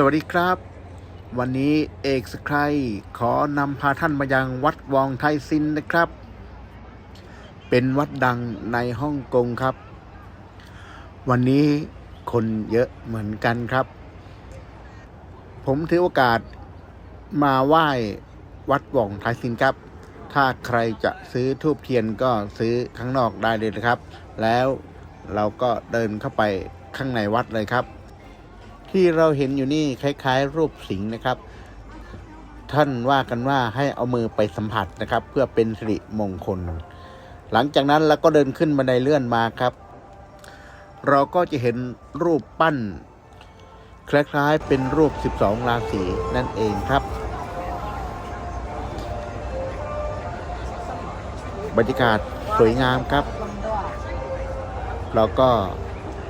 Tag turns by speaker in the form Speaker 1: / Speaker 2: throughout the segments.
Speaker 1: สวัสดีครับ วันนี้เอกสไครขอนำพาท่านมายังวัดวองไทซินนะครับ เป็นวัดดังในฮ่องกงครับ วันนี้คนเยอะเหมือนกันครับ ผมถือโอกาสมาไหว้วัดวองไทซินครับ ถ้าใครจะซื้อทูบเทียนก็ซื้อข้างนอกได้เลยนะครับ แล้วเราก็เดินเข้าไปข้างในวัดเลยครับ ที่เราเห็นอยู่นี่คล้ายๆ รูปสิงห์นะครับ ท่านว่ากันว่าให้เอามือไปสัมผัสนะครับ เพื่อเป็นสิริมงคล หลังจากนั้นเราก็เดินขึ้นบันไดเลื่อนมาครับ เราก็จะเห็นรูปปั้น คล้ายๆ เป็นรูป 12 ราศีนั่นเองครับบรรยากาศสวยงามครับ เราก็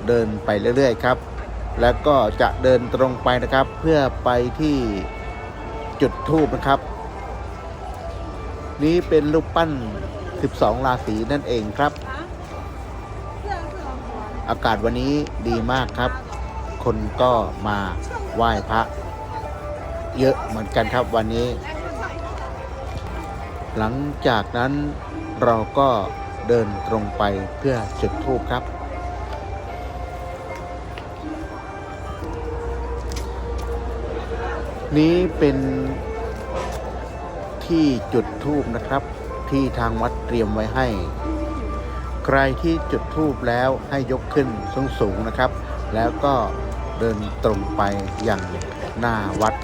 Speaker 1: เดินไปเรื่อยๆครับ แล้วก็จะเดินตรงไปนะครับ เพื่อไปที่จุดทูบนะครับ นี้เป็นรูปปั้น 12 ราศีนั่นเองครับ อากาศวันนี้ดีมากครับ คนก็มาไหว้พระ เยอะเหมือนกันครับวันนี้ หลังจากนั้นเราก็เดินตรงไปเพื่อจุดธูปครับ นี้เป็นที่จุดธูปนะครับ ที่ทางวัดเตรียมไว้ให้ ใครที่จุดธูปแล้วให้ยกขึ้นสูงสูงนะครับ แล้วก็เดินตรงไปอย่างหน้าวัด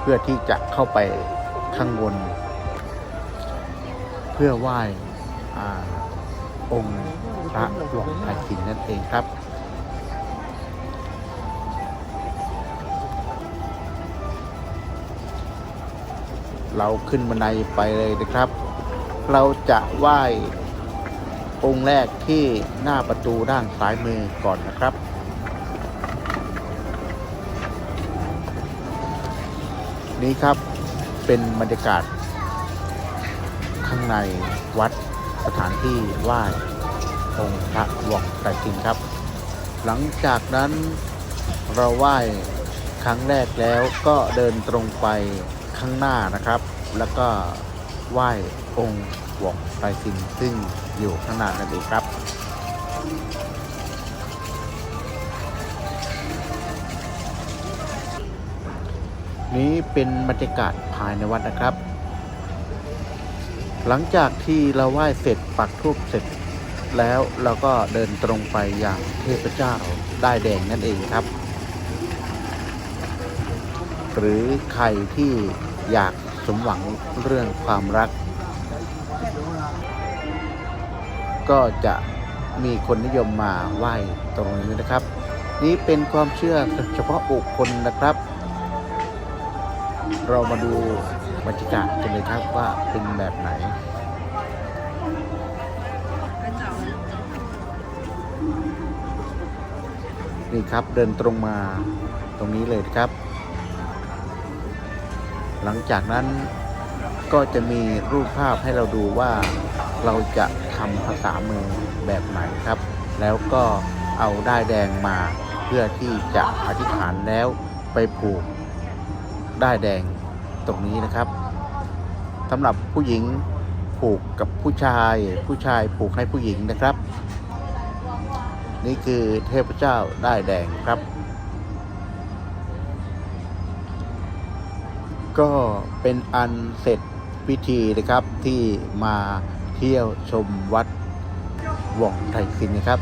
Speaker 1: เพื่อที่จะเข้าไปข้างบน เพื่อไหว้อองค์พระหลวงไทยสินนั่นเองครับ เราขึ้นบันไดไปเลยนะครับ เราจะไหว้องค์แรกที่หน้าประตูด้านซ้ายมือก่อนนะครับ นี่ครับเป็นบรรยากาศ ข้างในวัดสถานที่ไหว้องค์พระหลวงไตรจินครับ หลังจากนั้นเราไหว้ครั้งแรกแล้วก็เดินตรงไป ข้างหน้านะครับ แล้วก็ไหว้องค์หลวงไตรจินซึ่งอยู่ข้างหน้านั่นเองครับนี้เป็นบรรยากาศภายในวัดนะครับ หลังจากที่เราไหว้เสร็จปักทูปเสร็จ แล้วเราก็เดินตรงไปอย่างเทพเจ้าได้แดงนั่นเองครับ หรือใครที่ อยากสมหวังเรื่องความรัก ก็จะมีคนนิยมมาไหว้ตรงนี้นะครับ นี้เป็นความเชื่อเฉพาะบุคคลนะครับ เรามาดูบรรยากาศกันเลยครับว่าเป็นแบบไหนนี่ครับเดินตรงมาตรงนี้เลยครับ หลังจากนั้นก็จะมีรูปภาพให้เราดูว่าเราจะทำภาษามือแบบไหนครับ แล้วก็เอาได้แดงมาเพื่อที่จะอธิษฐานแล้วไปผูกได้แดงตรงนี้นะครับสำหรับผู้หญิงผูกกับผู้ชาย ผู้ชายผูกให้ผู้หญิงนะครับ นี่คือเทพเจ้าได้แดงครับ ก็เป็นอันเสร็จพิธีนะครับที่มาเที่ยวชมวัดหว่องไทยสินนะครับ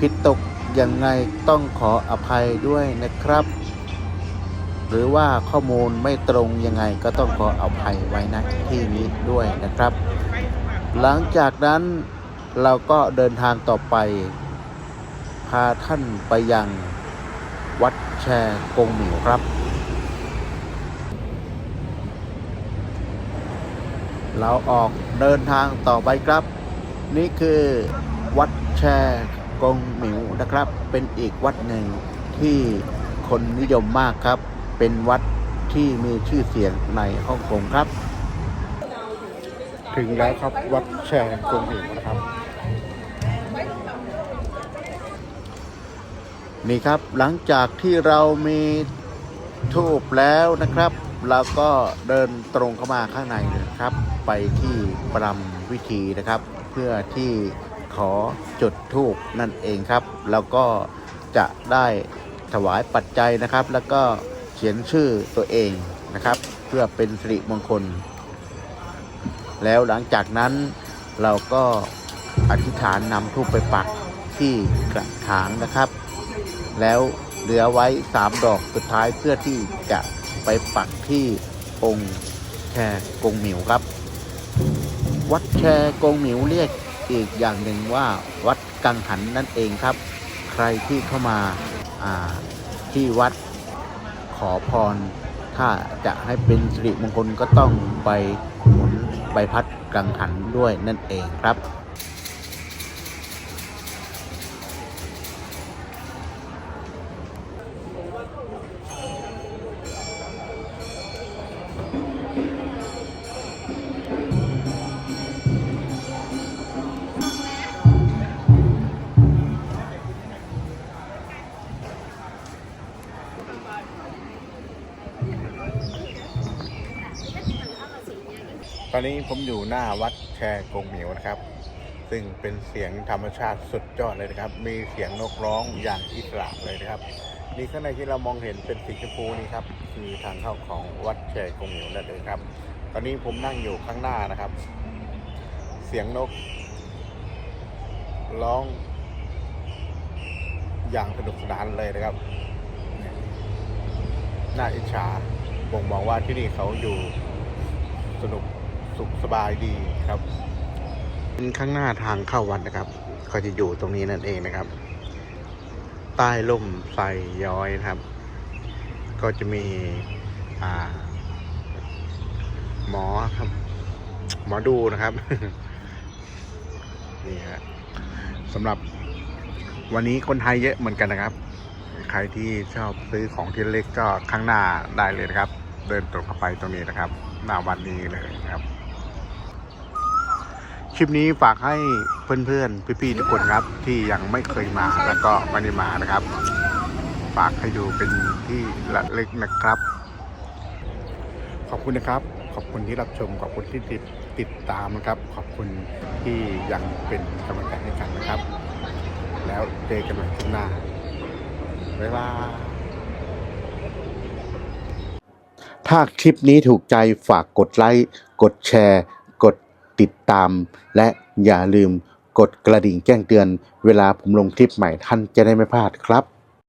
Speaker 1: ผิดตกยังไงต้องขออภัยด้วยนะครับ หรือว่าข้อมูลไม่ตรงยังไงก็ต้องขออภัยไว้ณที่นี้ด้วยนะครับ หลังจากนั้นเราก็เดินทางต่อไป พาท่านไปยังวัดแชร์กงหมิวครับ เราออกเดินทางต่อไปครับ นี่คือวัดแชร์กงหมิวนะครับ เป็นอีกวัดหนึ่งที่คนนิยมมากครับ เป็นวัดที่มีชื่อเสียงในฮ่องกงครับ ถึงแล้วครับวัดแชร์กงหมิวนะครับ นี่ครับหลังจากที่เรามีทูบแล้วนะครับ เราก็เดินตรงเข้ามาข้างในนะครับ ไปที่ประรำวิธีนะครับ เพื่อที่ขอจุดทูบนั่นเองครับ แล้วก็จะได้ถวายปัจจัยนะครับ แล้วก็เขียนชื่อตัวเองนะครับ เพื่อเป็นสิริมงคล แล้วหลังจากนั้นเราก็อธิษฐานนำทูบไปปักที่กระถางนะครับ แล้วเหลือไว้สามดอกสุดท้ายเพื่อที่จะ ไปปักที่องค์แชกงหมิวครับ วัดแชกงหมิวเรียกอีกอย่างหนึ่งว่าวัดกังหันนั่นเองครับ ใครที่เข้ามาาที่วัดขอพร ถ้าจะให้เป็นสิริมงคลก็ต้องไปหมุนใบพัดกังหันด้วยนั่นเองครับ ตอนนี้ผมอยู่หน้าวัดแชกงเหมียวนะครับ ซึ่งเป็นเสียงธรรมชาติสุดยอดเลยนะครับ มีเสียงนกร้องอย่างอิสระเลยนะครับ นี่ข้างในที่เรามองเห็นเป็นสีชมพูนี่ครับคือทางเข้าของวัดแชกงเหมียวนั่นเองครับ ตอนนี้ผมนั่งอยู่ข้างหน้านะครับ เสียงนก ร้อง อย่างสนุกสนานเลยนะครับน่าอิจฉาบ่งบอกว่าที่นี่เขาอยู่สนุก สุขสบายดีครับเป็นข้างหน้าทางเข้าวัดนะครับ ก็จะอยู่ตรงนี้นั่นเองนะครับ ใต้ร่มไทรย้อยนะครับ ก็จะมีหมอครับ หมอดูนะครับ นี่ฮะสำหรับวันนี้คนไทยเยอะเหมือนกันนะครับ ใครที่ชอบซื้อของที่เล็กก็ข้างหน้าได้เลยนะครับ เดินตรงเข้าไปตรงนี้นะครับ หน้าวันนี้เลยนะครับ คลิปนี้ฝากให้เพื่อนๆพี่ๆทุกคนครับ ที่ยังไม่เคยมาแล้วก็ไม่ได้มานะครับ ฝากให้ดูเป็นที่ละเล็กนะครับ ขอบคุณนะครับ ขอบคุณที่รับชมขอบคุณที่ติดติดตามนะครับ ขอบคุณที่ยังเป็นกำลังใจให้กันนะครับ แล้วเจอกันใหม่คลิปหน้าบ๊ายบายถ้าคลิปนี้ถูกใจฝากกดไลค์ กดแชร์ ติดตาม และอย่าลืมกดกระดิ่งแจ้งเตือน เวลาผมลงคลิปใหม่ท่านจะได้ไม่พลาดครับ